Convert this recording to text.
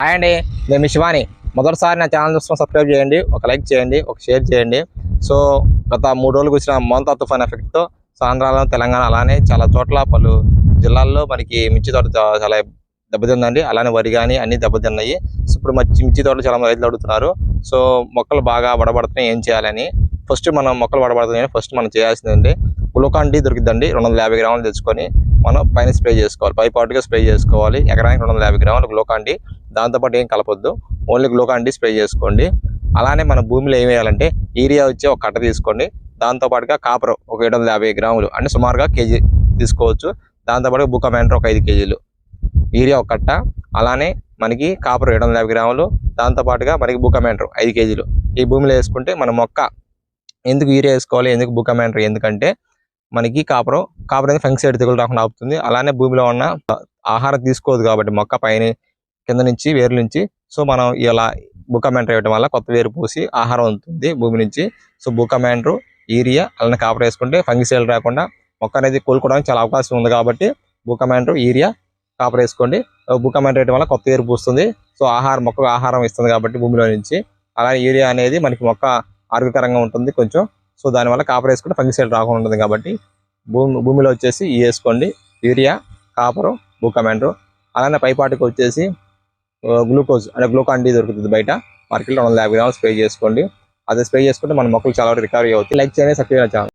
Hi అండి నేను మీ శివాని. మొదటిసారి నా ఛానల్ చూసుకొని సబ్స్క్రైబ్ చేయండి ఒక లైక్ చేయండి ఒక షేర్ చేయండి. సో గత మూడు రోజులకు వచ్చిన మోంతా తుఫాన్ ఎఫెక్ట్తో ఆంధ్రాలో తెలంగాణ అలానే చాలా చోట్ల పలు జిల్లాల్లో మనకి మిర్చి తోట చాలా దెబ్బతిందండి. అలానే వరి కానీ అన్ని దెబ్బతిన్నాయి. సో ఇప్పుడు మిర్చి మిర్చి తోటలు చాలా మంది రైతులు అడుగుతున్నారు. సో మొక్కలు బాగా వడబడుతున్నాయి ఏం చేయాలని? ఫస్ట్ మనం మొక్కలు వడబడుతున్నాయి ఫస్ట్ మనం చేయాల్సిందండి. గ్లూకాన్ డి దొరికిద్దండి రెండు వందల యాభై గ్రాములు తెచ్చుకొని మనం పైన స్ప్రే చేసుకోవాలి. పై పాటుగా స్ప్రే చేసుకోవాలి. ఎకరానికి రెండు వందల యాభై గ్రాములు గ్లోకాండి దాంతోపాటు ఏం కలపొద్దు. ఓన్లీ గ్లోకాండి స్ప్రే చేసుకోండి. అలానే మన భూమిలో ఏం వేయాలంటే యూరియా వచ్చి ఒక కట్ట తీసుకోండి. దాంతోపాటుగా కాపర్ ఒక ఏడు వందల యాభై గ్రాములు అంటే సుమారుగా కేజీ తీసుకోవచ్చు. దాంతోపాటు బుకమెంటర్ ఒక ఐదు కేజీలు. యూరియా ఒక కట్ట. అలానే మనకి కాపర్ ఏడు వందల యాభై గ్రాములు. దాంతోపాటుగా మనకి బుకమెంటర్ ఐదు కేజీలు. ఈ భూమిలో వేసుకుంటే మన మొక్క ఎందుకు యూరియా వేసుకోవాలి? ఎందుకు బుకమెంటర్ ఎందుకంటే మనకి కాపర్ కాపర్ అనేది ఫంక్సైడ్ తెగులు రాకుండా ఆపుతుంది. అలానే భూమిలో ఉన్న ఆహారం తీసుకోదు కాబట్టి మొక్క పైన కింద నుంచి వేరు నుంచి. సో మనం ఇలా బుకమెంటర్ వేయడం వల్ల కొత్త వేరు పూసి ఆహారం అందుతుంది భూమి నుంచి. సో బుకమెంటర్ యూరియా అలానే కాపర్ వేసుకుంటే ఫంగిసైడ్ రాకుండా మొక్క అనేది కోలుకోవడానికి చాలా అవకాశం ఉంది కాబట్టి బుకమెంటర్ ఏరియా కాపర్ వేసుకోండి. బుకమెంటర్ వేయడం వల్ల కొత్త వేరు పూస్తుంది. సో ఆహారం మొక్కకు ఆహారం ఇస్తుంది కాబట్టి భూమిలో నుంచి. అలానే యూరియా అనేది మనకి మొక్క ఆరోగ్యకరంగా ఉంటుంది కొంచెం. సో దానివల్ల కాపర్ వేసుకుంటే ఫంగిసైడ్ రాకుండా ఉంటుంది కాబట్టి భూమి భూమిలో వచ్చేసి ఇవి వేసుకోండి. యూరియా కాపరు బుకమెండ్రు అలానే పైపాటికి వచ్చేసి గ్లూకోజ్ అంటే గ్లూకాన్ డి దొరుకుతుంది బయట. మార్కెట్లో రెండు వందల యాభై గ్రాములు స్ప్రే చేసుకోండి. అదే స్ప్రే చేసుకుంటే మన మొక్కలు చాలా వరకు రికవరీ అవుతాయి. లైక్ చేయండి సబ్స్క్రైబ్ ఛానల్